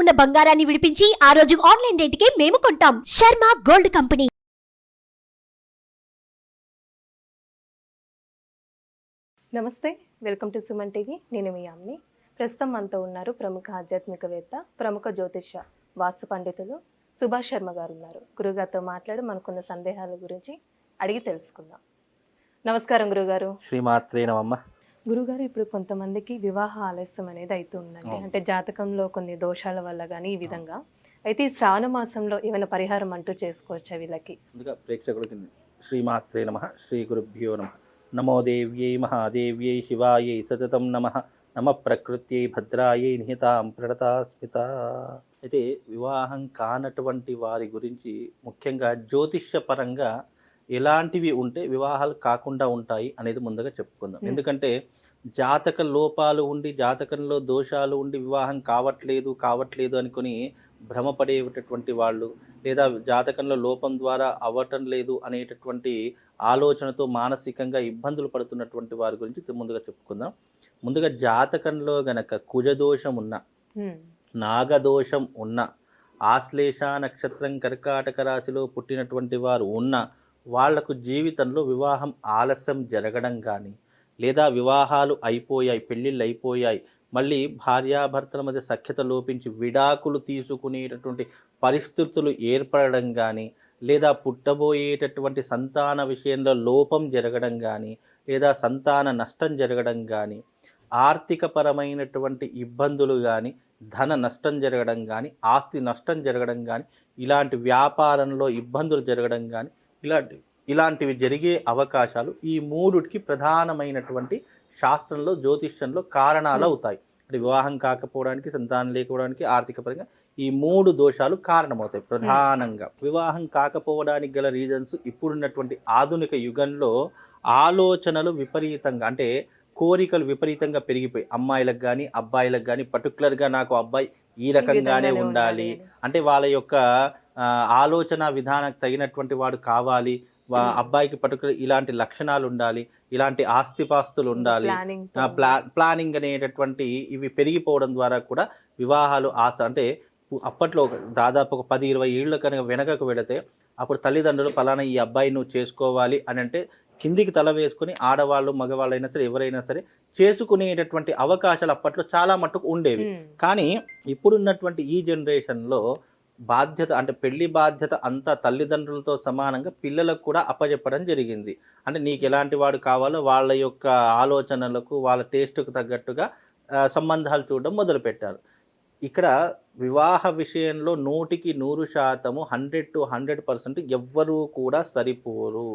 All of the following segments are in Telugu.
ఉన్న బంగారాన్ని విడిపించి ఆ రోజు ఆన్లైన్ రేటుకే మేము కొంటాం. Sharma gold company. నమస్తే వెల్కమ్ టు సుమన్ టీవీ. నేను మీ అమ్ని ప్రస్తుతం మనతో ఉన్నారు ప్రముఖ ఆధ్యాత్మికవేత్త ప్రముఖ జ్యోతిష వాస్తు పండితులు సుభాష్ శర్మ గారు ఉన్నారు గురుగారితో మాట్లాడి మనకున్న సందేహాల గురించి అడిగి తెలుసుకుందాం. నమస్కారం గురుగారు శ్రీమాత్రే నమమ్మ గురుగారు ఇప్పుడు కొంతమందికి వివాహ ఆలస్యం అనేది అవుతూ ఉందండి అవును. అంటే జాతకంలో కొన్ని దోషాల వల్ల కానీ ఈ విధంగా. అయితే ఈ శ్రావణ మాసంలో ఏమైనా పరిహారం అంటూ చేసుకోవచ్చా వీళ్ళకి? ముందుగా ప్రేక్షకులకి శ్రీమాత్రే నమ శ్రీ గురుభ్యో నమ. నమో దేవ్యై మహాదేవ్యై శివాయై సతతం నమ. నమ ప్రకృత్యై భద్రాయై నిహితాం ప్రణతా స్మిత అయితే వివాహం కానటువంటి వారి గురించి ముఖ్యంగా జ్యోతిష్య పరంగా ఎలాంటివి ఉంటే వివాహాలు కాకుండా ఉంటాయి అనేది ముందుగా చెప్పుకుందాం. ఎందుకంటే జాతక లోపాలు ఉండి జాతకంలో దోషాలు ఉండి వివాహం కావట్లేదు కావట్లేదు అనుకుని భ్రమపడేటటువంటి వాళ్ళు లేదా జాతకంలో లోపం ద్వారా అవ్వటం లేదు అనేటటువంటి ఆలోచనతో మానసికంగా ఇబ్బందులు పడుతున్నటువంటి వారి గురించి ముందుగా చెప్పుకుందాం ముందుగా జాతకంలో గనక కుజదోషం ఉన్న. నాగదోషం ఉన్న ఆశ్లేష నక్షత్రం కర్కాటక రాశిలో పుట్టినటువంటి వారు ఉన్న వాళ్ళకు జీవితంలో వివాహం ఆలస్యం జరగడం కానీ లేదా వివాహాలు అయిపోయాయి పెళ్ళిళ్ళు అయిపోయాయి మళ్ళీ భార్యాభర్తల మధ్య సఖ్యత లోపించి విడాకులు తీసుకునేటటువంటి పరిస్థితులు ఏర్పడడం కానీ లేదా పుట్టబోయేటటువంటి సంతాన విషయంలో లోపం జరగడం కానీ లేదా సంతాన నష్టం జరగడం కానీ ఆర్థికపరమైనటువంటి ఇబ్బందులు కానీ ధన నష్టం జరగడం కానీ ఆస్తి నష్టం జరగడం కానీ ఇలాంటి వ్యాపారంలో ఇబ్బందులు జరగడం కానీ ఇలాంటి ఇలాంటివి జరిగే అవకాశాలు ఈ మూడుటికి ప్రధానమైనటువంటి శాస్త్రంలో జ్యోతిష్యంలో కారణాలు అవుతాయి. అంటే వివాహం కాకపోవడానికి సంతానం లేకపోవడానికి ఆర్థిక పరంగా ఈ మూడు దోషాలు కారణమవుతాయి ప్రధానంగా. వివాహం కాకపోవడానికి గల రీజన్స్ ఇప్పుడున్నటువంటి ఆధునిక యుగంలో ఆలోచనలు విపరీతంగా అంటే కోరికలు విపరీతంగా పెరిగిపోయి అమ్మాయిలకు కానీ అబ్బాయిలకు కానీ పర్టికులర్గా నాకు అబ్బాయి ఈ రకంగానే ఉండాలి. అంటే వాళ్ళ యొక్క ఆలోచన విధానానికి తగినటువంటి వాడు కావాలి. వా- Hmm. అబ్బాయికి పర్టికులర్ ఇలాంటి లక్షణాలు ఉండాలి. ఇలాంటి ఆస్తిపాస్తులు ఉండాలి. ప్లానింగ్ ఆ, ప్లా ప్లానింగ్ అనేటటువంటి ఇవి పెరిగిపోవడం ద్వారా కూడా వివాహాలు ఆశ అంటే అప్పట్లో ఒక దాదాపు ఒక పది ఇరవై ఏళ్ళు కనుక వెనకకు వెళితే అప్పుడు తల్లిదండ్రులు పలానా ఈ అబ్బాయి నువ్వు చేసుకోవాలి అని అంటే కిందికి తల వేసుకుని ఆడవాళ్ళు మగవాళ్ళు అయినా సరే ఎవరైనా సరే చేసుకునేటటువంటి అవకాశాలు అప్పట్లో చాలా మట్టుకు ఉండేవి. హ్మ్. కానీ ఇప్పుడున్నటువంటి ఈ జనరేషన్లో బాధ్యత అంటే పెళ్ళి బాధ్యత అంతా తల్లిదండ్రులతో సమానంగా పిల్లలకు కూడా అప్పచెప్పడం జరిగింది. అంటే నీకు ఎలాంటి వాడు కావాలో వాళ్ళ యొక్క ఆలోచనలకు వాళ్ళ టేస్ట్కు తగ్గట్టుగా సంబంధాలు చూడడం మొదలుపెట్టారు. ఇక్కడ వివాహ విషయంలో నూటికి నూరు శాతము హండ్రెడ్ టు హండ్రెడ్ పర్సెంట్ ఎవ్వరూ కూడా సరిపోరు.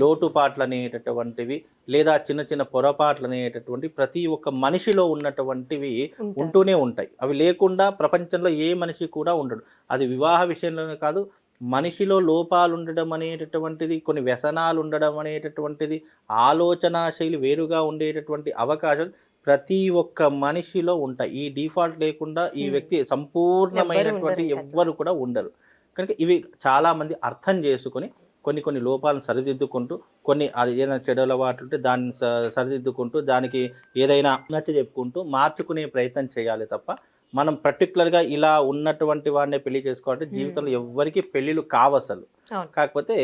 లోటుపాట్లు అనేటటువంటివి లేదా చిన్న చిన్న పొరపాట్లు అనేటటువంటి ప్రతి ఒక్క మనిషిలో ఉన్నటువంటివి. ఉంటూనే ఉంటాయి అవి లేకుండా ప్రపంచంలో ఏ మనిషి కూడా ఉండడు అది వివాహ విషయంలోనే కాదు మనిషిలో లోపాలు ఉండడం అనేటటువంటిది కొన్ని వ్యసనాలు ఉండడం అనేటటువంటిది ఆలోచన శైలి వేరుగా ఉండేటటువంటి అవకాశాలు ప్రతి ఒక్క మనిషిలో ఉంటాయి ఈ డిఫాల్ట్ లేకుండా ఈ. వ్యక్తి సంపూర్ణమైనటువంటి ఎవ్వరు కూడా ఉండరు కనుక ఇవి చాలా మంది అర్థం చేసుకొని కొన్ని కొన్ని లోపాలను సరిదిద్దుకుంటూ కొన్ని అది ఏదైనా చెడు అలవాట్లు ఉంటే దాన్ని సరిదిద్దుకుంటూ దానికి ఏదైనా నచ్చ చెప్పుకుంటూ మార్చుకునే ప్రయత్నం చేయాలి తప్ప మనం పర్టికులర్గా ఇలా ఉన్నటువంటి వాడినే పెళ్ళి చేసుకోవాలంటే. జీవితంలో ఎవ్వరికి పెళ్ళిళ్ళు కావసలు. కాకపోతే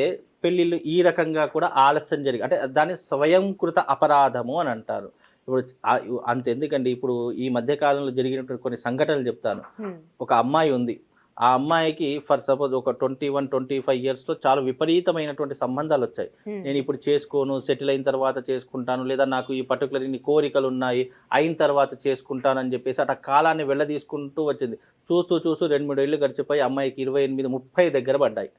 పెళ్ళిళ్ళు ఈ రకంగా కూడా ఆలస్యం జరిగి అంటే దాన్ని స్వయంకృత అపరాధము అని అంటారు ఇప్పుడు అంత ఎందుకండి ఇప్పుడు ఈ మధ్య కాలంలో జరిగినటువంటి కొన్ని సంఘటనలు చెప్తాను. ఒక అమ్మాయి ఉంది ఆ అమ్మాయికి ఫర్ సపోజ్ ఒక ట్వంటీ వన్ ట్వంటీ ఫైవ్ ఇయర్స్లో చాలా విపరీతమైనటువంటి సంబంధాలు వచ్చాయి. నేను ఇప్పుడు చేసుకోను సెటిల్ అయిన తర్వాత చేసుకుంటాను లేదా నాకు ఈ పర్టికులర్ ఇన్ని కోరికలు ఉన్నాయి అయిన తర్వాత చేసుకుంటాను అని చెప్పేసి అట్లా కాలాన్ని వెళ్ళదీసుకుంటూ వచ్చింది చూస్తూ చూస్తూ రెండు మూడు ఏళ్ళు గడిచిపోయి అమ్మాయికి ఇరవై ఎనిమిది ముప్పై దగ్గర పడ్డాయి.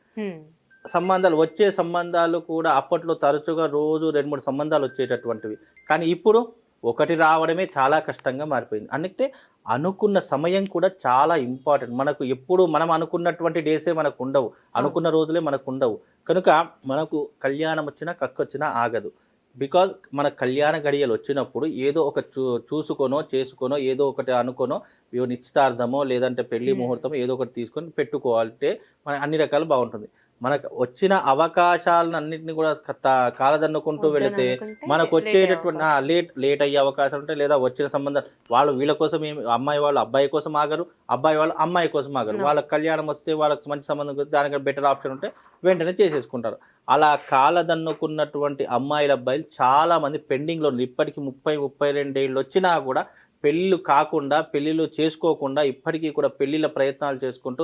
సంబంధాలు వచ్చే సంబంధాలు కూడా అప్పట్లో తరచుగా రోజు రెండు మూడు సంబంధాలు వచ్చేటటువంటివి కానీ ఇప్పుడు ఒకటి రావడమే చాలా కష్టంగా మారిపోయింది. అందుకే అనుకున్న సమయం కూడా చాలా ఇంపార్టెంట్ మనకు ఎప్పుడు మనం అనుకున్నటువంటి డేసే మనకు ఉండవు. అనుకున్న రోజులే మనకు ఉండవు. కనుక మనకు కళ్యాణం వచ్చినా కక్కొచ్చినా ఆగదు. బికాజ్ మన కళ్యాణ గడియలు వచ్చినప్పుడు ఏదో ఒక చూ చూసుకోనో చేసుకోనో ఏదో ఒకటి అనుకోనో నిశ్చితార్థమో లేదంటే పెళ్ళి Hmm. ముహూర్తం ఏదో ఒకటి తీసుకొని పెట్టుకోవాలంటే మన అన్ని రకాలు బాగుంటుంది. మనకు వచ్చిన అవకాశాలన్నింటినీ కూడా క- కాలదన్నుకుంటూ వెళితే మనకు వచ్చేటటువంటి లేట్ లేట్ అయ్యే అవకాశం ఉంటాయి లేదా వచ్చిన సంబంధం వాళ్ళు వీళ్ళ కోసం ఏమి అమ్మాయి వాళ్ళు అబ్బాయి కోసం ఆగరు అబ్బాయి వాళ్ళు అమ్మాయి కోసం ఆగరు. వాళ్ళకి కళ్యాణం వస్తే వాళ్ళకి మంచి సంబంధం కుదిరితే దానికి బెటర్ ఆప్షన్ ఉంటే వెంటనే చేసేసుకుంటారు అలా కాలదన్నుకున్నటువంటి అమ్మాయిల అబ్బాయిలు చాలా మంది పెండింగ్లో ఉన్నారు. ఇప్పటికి ముప్పై ముప్పై రెండేళ్ళు వచ్చినా కూడా పెళ్ళిళ్ళు కాకుండా పెళ్ళిళ్ళు చేసుకోకుండా ఇప్పటికీ కూడా పెళ్ళిళ్ళ ప్రయత్నాలు చేసుకుంటూ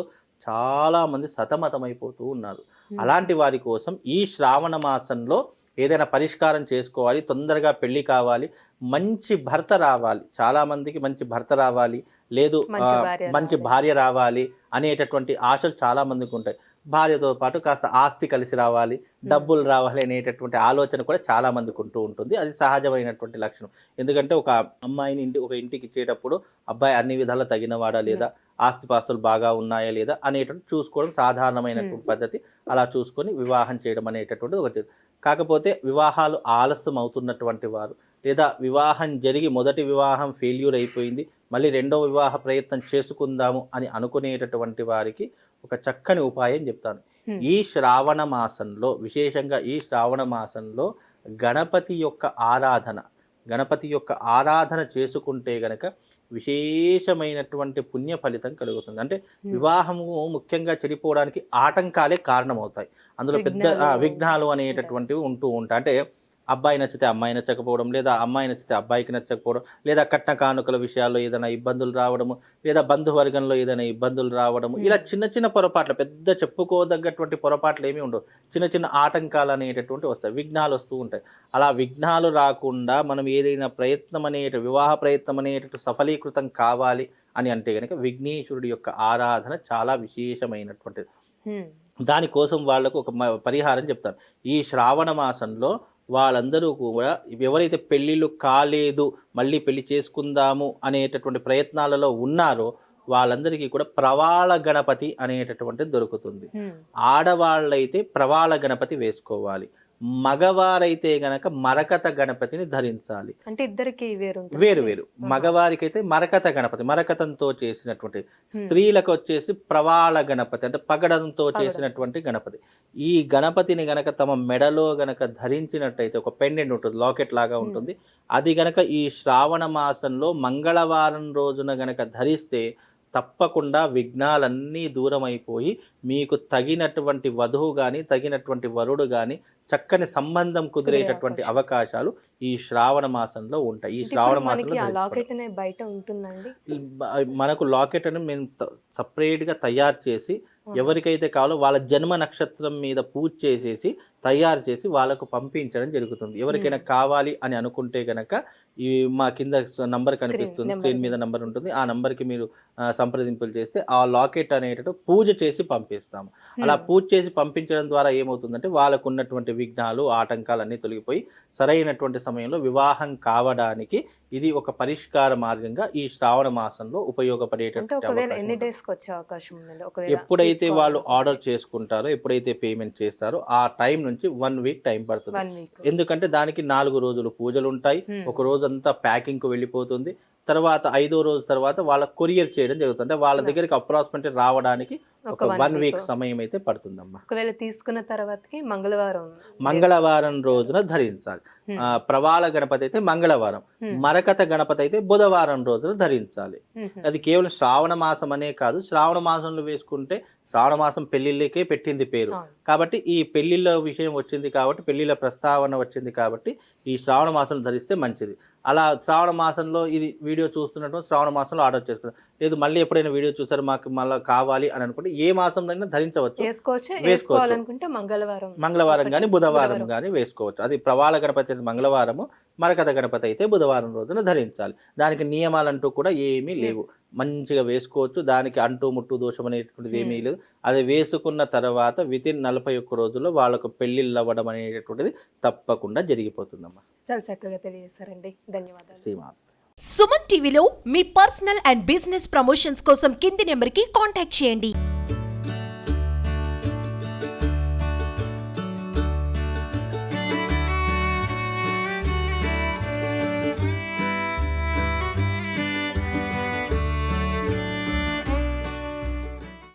చాలా మంది సతమతమైపోతూ ఉన్నారు. అలాంటి వారి కోసం ఈ శ్రావణ మాసంలో ఏదైనా పరిష్కారం చేసుకోవాలి తొందరగా పెళ్ళి కావాలి మంచి భర్త రావాలి. చాలా మందికి మంచి భర్త రావాలి లేదు మంచి భార్య రావాలి. అనేటటువంటి ఆశలు చాలా మందికి ఉంటాయి. భార్యతో పాటు కాస్త ఆస్తి కలిసి రావాలి డబ్బులు రావాలి అనేటటువంటి ఆలోచన కూడా చాలా మందికి ఉంటూ ఉంటుంది. అది సహజమైనటువంటి లక్షణం. ఎందుకంటే ఒక అమ్మాయిని ఇంటి ఒక ఇంటికి ఇచ్చేటప్పుడు అబ్బాయి అన్ని విధాలా తగినవాడా లేదా? ఆస్తిపాస్తులు బాగా ఉన్నాయా లేదా అనేటువంటి చూసుకోవడం సాధారణమైనటువంటి. పద్ధతి అలా చూసుకొని వివాహం చేయడం అనేటటువంటిది ఒకటి కాకపోతే వివాహాలు ఆలస్యం అవుతున్నటువంటి వారు లేదా వివాహం జరిగి మొదటి వివాహం ఫెయిల్యూర్ అయిపోయింది మళ్ళీ రెండో వివాహ ప్రయత్నం చేసుకుందాము అని అనుకునేటటువంటి వారికి ఒక చక్కని ఉపాయం చెప్తాను. ఈ శ్రావణ మాసంలో విశేషంగా ఈ శ్రావణ మాసంలో గణపతి యొక్క ఆరాధన గణపతి యొక్క ఆరాధన చేసుకుంటే గనక విశేషమైనటువంటి పుణ్య ఫలితం కలుగుతుంది. అంటే వివాహము ముఖ్యంగా చెడిపోవడానికి ఆటంకాలే కారణమవుతాయి. అందులో పెద్ద విఘ్నాలు అనేటటువంటివి ఉంటూ ఉంటాయి. అంటే అబ్బాయి నచ్చితే అమ్మాయి నచ్చకపోవడం లేదా అమ్మాయి నచ్చితే అబ్బాయికి నచ్చకపోవడం లేదా కట్న కానుకల విషయాల్లో ఏదైనా ఇబ్బందులు రావడము లేదా బంధువర్గంలో ఏదైనా ఇబ్బందులు రావడము ఇలా చిన్న చిన్న పొరపాట్లు పెద్ద చెప్పుకోదగ్గటువంటి పొరపాట్లు ఏమీ ఉండవు. చిన్న చిన్న ఆటంకాలు అనేటటువంటి వస్తాయి విఘ్నాలు వస్తూ ఉంటాయి. అలా విఘ్నాలు రాకుండా మనం ఏదైనా ప్రయత్నం అనేట వివాహ ప్రయత్నం అనేటట్టు సఫలీకృతం కావాలి అని అంటే కనుక విఘ్నేశ్వరుడి యొక్క ఆరాధన చాలా విశేషమైనటువంటిది. Hmm. దానికోసం వాళ్ళకు ఒక పరిహారం చెప్తాను. ఈ శ్రావణ మాసంలో వాళ్ళందరూ కూడా ఎవరైతే పెళ్ళిళ్ళు కాలేదు మళ్ళీ పెళ్ళి చేసుకుందాము అనేటటువంటి ప్రయత్నాలలో ఉన్నారో వాళ్ళందరికీ కూడా ప్రవాళ గణపతి అనేటటువంటిది దొరుకుతుంది. ఆడవాళ్ళైతే ప్రవాళ గణపతి వేసుకోవాలి మగవారైతే గనక మరకత గణపతిని ధరించాలి అంటే ఇద్దరికి వేరు. వేరు వేరు ఆహా. మగవారికైతే మరకత గణపతి మరకతంతో చేసినటువంటి స్త్రీలకు వచ్చేసి ప్రవాళ గణపతి అంటే పగడంతో పగడం. చేసినటువంటి గణపతి ఈ గణపతిని గనక తమ మెడలో గనక ధరించినట్టయితే ఒక పెండెంట్ ఉంటుంది లాకెట్ లాగా. ఉంటుంది అది గనక ఈ శ్రావణ మాసంలో మంగళవారం రోజున గనక ధరిస్తే తప్పకుండా విఘ్నాలన్నీ దూరం అయిపోయి మీకు తగినటువంటి వధువు కానీ తగినటువంటి వరుడు కానీ చక్కని సంబంధం కుదిరేటటువంటి కుదిరే అవకాశాలు ఈ శ్రావణ మాసంలో ఉంటాయి. ఈ శ్రావణ మాసంలో బయట ఉంటుందండి? మనకు లాకెట్ అని మేము సపరేట్గా తయారు చేసి. ఎవరికైతే కావాలో వాళ్ళ జన్మ నక్షత్రం మీద పూజ చేసేసి తయారు చేసి వాళ్ళకు పంపించడం జరుగుతుంది. ఎవరికైనా కావాలి అని అనుకుంటే గనక ఈ మా కింద నంబర్ కనిపిస్తుంది. స్క్రీన్ మీద నంబర్ ఉంటుంది. ఆ నంబర్కి మీరు సంప్రదింపులు చేస్తే ఆ లాకెట్ అనేటట్టు పూజ చేసి పంపిస్తాము. అలా. పూజ చేసి పంపించడం ద్వారా ఏమవుతుందంటే వాళ్ళకు ఉన్నటువంటి విఘ్నాలు ఆటంకాలు అన్నీ తొలగిపోయి సరైనటువంటి సమయంలో వివాహం కావడానికి ఇది ఒక పరిష్కార మార్గంగా ఈ శ్రావణ మాసంలో ఉపయోగపడేటటువంటి ఎప్పుడైతే వాళ్ళు. ఆర్డర్ చేసుకుంటారో ఎప్పుడైతే పేమెంట్ చేస్తారో ఆ టైం నుంచి వన్ వీక్ టైం పడుతుంది ఎందుకంటే దానికి నాలుగు రోజులు పూజలు ఉంటాయి. ఒక రోజు అంతా ప్యాకింగ్కు వెళ్ళిపోతుంది తర్వాత ఐదో రోజు తర్వాత వాళ్ళ కొరియర్ చేయడం జరుగుతుంది అంటే వాళ్ళ. దగ్గరికి అప్రాక్సిమేట్ రావడానికి ఒక వన్. వీక్ సమయం అయితే పడుతుందమ్మా ఒకవేళ తీసుకున్న తర్వాతకి మంగళవారం మంగళవారం రోజున ధరించాలి. ఆ, ప్రవాళ గణపతి అయితే మంగళవారం. మరకత గణపతి అయితే బుధవారం రోజున ధరించాలి. అది కేవలం శ్రావణ మాసం అనే కాదు శ్రావణ మాసంలో వేసుకుంటే శ్రావణ మాసం పెళ్ళిళ్ళకే పెట్టింది పేరు. కాబట్టి ఈ పెళ్ళిళ్ళ విషయం వచ్చింది కాబట్టి పెళ్ళిళ్ళ ప్రస్తావన వచ్చింది కాబట్టి ఈ శ్రావణ మాసం ధరిస్తే మంచిది అలా శ్రావణ మాసంలో ఇది వీడియో చూస్తున్నట్టు శ్రావణ మాసంలో ఆర్డర్ చేసుకున్నాం లేదు మళ్ళీ ఎప్పుడైనా వీడియో చూసారు మాకు మళ్ళీ కావాలి అని అనుకుంటే ఏ మాసంలో అయినా ధరించవచ్చు. వేసుకోవచ్చు మంగళవారం మంగళవారం కానీ బుధవారం కానీ వేసుకోవచ్చు. అది ప్రవాళ గణపతి అయితే మంగళవారము మరకథ గణపతి అయితే బుధవారం రోజున ధరించాలి. దానికి నియమాలంటూ కూడా ఏమీ లేవు. మంచిగా వేసుకోవచ్చు. దానికి అంటూ ముట్టు దోషం అనేటువంటిది ఏమీ. లేదు. అది వేసుకున్న తర్వాత విత్ ఇన్ నలభై ఒక్క రోజుల్లో వాళ్ళకు పెళ్ళిళ్ళు అవ్వడం అనేటటువంటిది తప్పకుండా జరిగిపోతుందమ్మా. చాలా చక్కగా తెలియజేశారండి. ధన్యవాదాలు. శ్రీమాత్. సుమన్ టీవీలో మీ పర్సనల్ అండ్ బిజినెస్ ప్రమోషన్స్ కోసం కింది నెంబర్కి కాంటాక్ట్ చేయండి.